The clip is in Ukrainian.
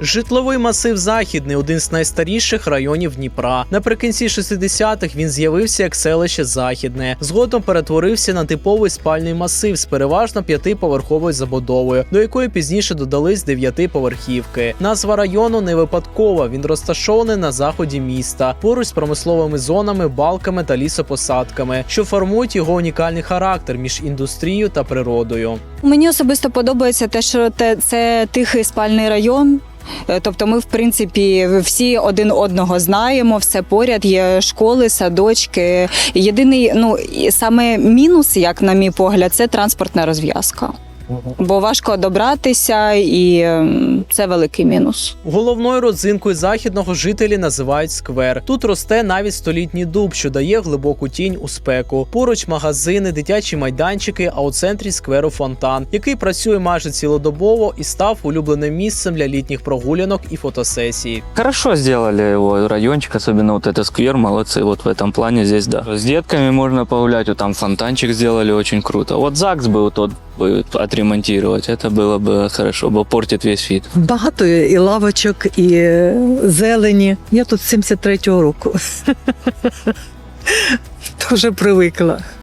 Житловий масив Західний один з найстаріших районів Дніпра. Наприкінці 60-х він з'явився як селище Західне. Згодом перетворився на типовий спальний масив з переважно п'ятиповерховою забудовою, до якої пізніше додались дев'ятиповерхівки. Назва району не випадкова. Він розташований на заході міста, поруч з промисловими зонами, балками та лісопосадками, що формують його унікальний характер між індустрією та природою. Мені особисто подобається те, що це тихий спальний район. Е, Тобто ми, в принципі, всі один одного знаємо, все поряд, є школи, садочки. Єдиний, ну саме мінус, як на мій погляд, це транспортна розв'язка Бо важко добратися, і ем, це великий мінус. Головною родзинкою західного жителі називають сквер. Тут росте навіть столітній дуб, що дає глибоку тінь у спеку. Поруч магазини, дитячі майданчики, а у центрі скверу фонтан, який працює майже цілодобово і став улюбленим місцем для літніх прогулянок і фотосесій. Хорошо сделали его райончик, особенно вот этот сквер, молодцы, вот в этом плане здесь, да. С детками можно погулять, вот там фонтанчик сделали очень круто. Вот ЗАГС бы вот тот бы отремонтировать, это было бы хорошо, бо портит весь вид. Багато і лавочок, і е, зелені. Я тут з 73-го року. Дуже привикла.